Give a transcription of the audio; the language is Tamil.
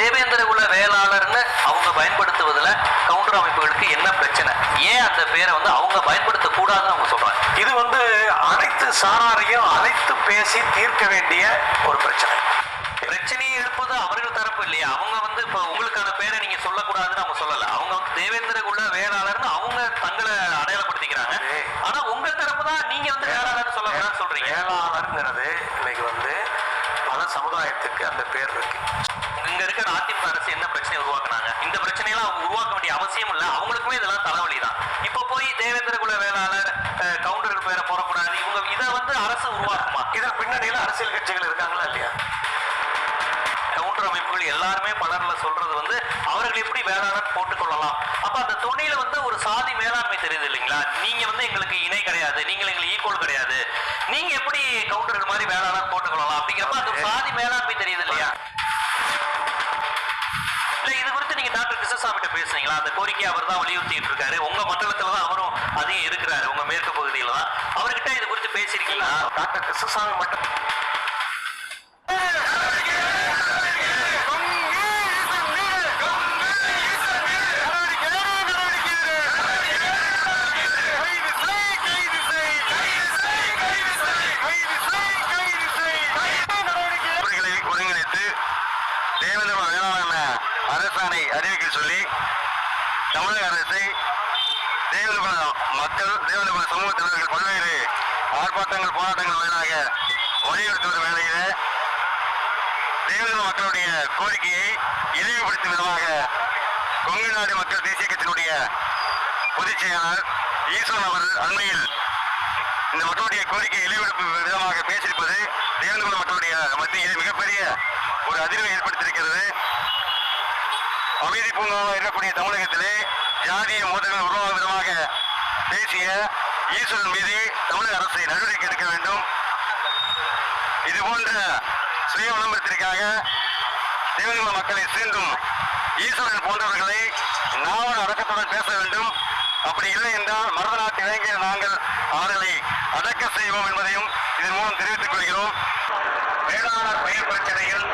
தேவேந்திர குல வேளாளர்னு அவங்க பயன்படுத்துவதுல கவுண்டர் அமைப்புகளுக்கு என்ன பிரச்சனை? ஏன் அந்த பேரை வந்து அவங்க பயன்படுத்த கூடாதுன்னு அவங்க சொல்றாங்க? இது வந்து அனைத்து சாராரையும் அழைத்து பேசி தீர்க்க வேண்டிய ஒரு பிரச்சனை. பிரச்சனையை எழுப்பது அவர்கள் தரப்பு இல்லையா? அவங்க வந்து இப்ப உங்களுக்கான பேரை நீங்க சொல்லக்கூடாதுன்னு அவங்க சொல்லல. அவங்க வந்து தேவேந்திர குல வேளாளர்னு அவங்க தங்களை அடையாளப்படுத்திக்கிறாங்க. ஆனா உங்க தரப்பு தான் நீங்க வந்து வேளாளர்னு சொல்லக்கூடாதுன்னு சொல்றீங்க. வேளாளருங்கிறது இன்னைக்கு வந்து பல சமுதாயத்துக்கு அந்த பேர் இருக்கு. இங்க இருக்கிற அதிமுக அரசு என்ன பிரச்சனை உருவாக்குனாங்க? இந்த பிரச்சனையெல்லாம் அவங்க உருவாக்க வேண்டிய அவசியம் இல்ல. அவங்களுக்குமே இதெல்லாம் தலைவலி தான் இப்ப போய் தேவேந்திர குல வேளாளர் அஹ், கவுண்டர்கள் பேரை போடக்கூடாது. இவங்க இதை வந்து அரசு உருவாக்குமா? இதன் பின்னணியில அரசியல் கட்சிகள் இருக்காங்களா இல்லையா? கவுண்டர் அமைப்புகள் எல்லாருமே பலர்ல சொல்றது வந்து அவர்கள் எப்படி வேளாளர் போட்டுக்கொள்ளலாம் அப்ப அந்த துணையில வந்து ஒரு சாதி மேலாண்மை தெரியுது இல்லைங்களா? நீங்க வந்து எங்களுக்கு இணை கிடையாது. நீங்க எங்களுக்கு ஈக்குவல் கிடையாது. நீங்க எப்படி கவுண்டர்கள் மாதிரி வேளாளர் பேசுறீங்களா அந்த கோரிக்கை அவர் தான் வலியுறுத்திட்டு இருக்காரு உங்க மண்டலத்துல தான் அவரும் அதையும் இருக்கிறாரு. உங்க மேற்கு பகுதியில தான். அவர்கிட்ட இது குறித்து பேசியிருக்கீங்களா? டாக்டர் கிருஷ்ணசாமி மட்டும் அரசாணை அறிவிக்க சொல்லி தமிழக அரசை தேவேந்திர மக்கள் தேவேந்திர சமூகத்தினர்கள் பல்வேறு ஆர்ப்பாட்டங்கள் போராட்டங்கள் வாயிலாக வலியுறுத்தி வரும் வேளையிலே தேவேந்திர மக்களுடைய கோரிக்கையை இழிவுபடுத்தும் விதமாக கொங்கு நாடு மக்கள் தேசிய கட்சியினுடைய பொதுச் செயலாளர் ஈஸ்வரன் அவர்கள் அண்மையில் இந்த மக்களுடைய கோரிக்கை இழிவெடுப்பு விதமாக பேசியிருப்பது தேவேந்திர மக்களுடைய மத்தியில் மிகப்பெரிய ஒரு அதிர்வை ஏற்படுத்தியிருக்கிறது. அமைதி பூங்காவாக இருக்கக்கூடிய தமிழகத்திலே ஜாதிய மோதல்கள் உருவாகும் விதமாக பேசிய ஈஸ்வரன் மீது தமிழக அரசை நடவடிக்கை எடுக்க வேண்டும். இது போன்ற சுய விளம்பரத்திற்காக தேவேந்திர மக்களை சீண்டும் ஈஸ்வரன் போன்றவர்களை நாவல அடக்கத்துடன் பேச வேண்டும். அப்படி இல்லை என்றால் மரத நாட்டு இளைஞர் நாங்கள் அவர்களை அடக்க செய்வோம் என்பதையும் இதன் மூலம் தெரிவித்துக் கொள்கிறோம். வேளாண் பயிர் பிரச்சனையில்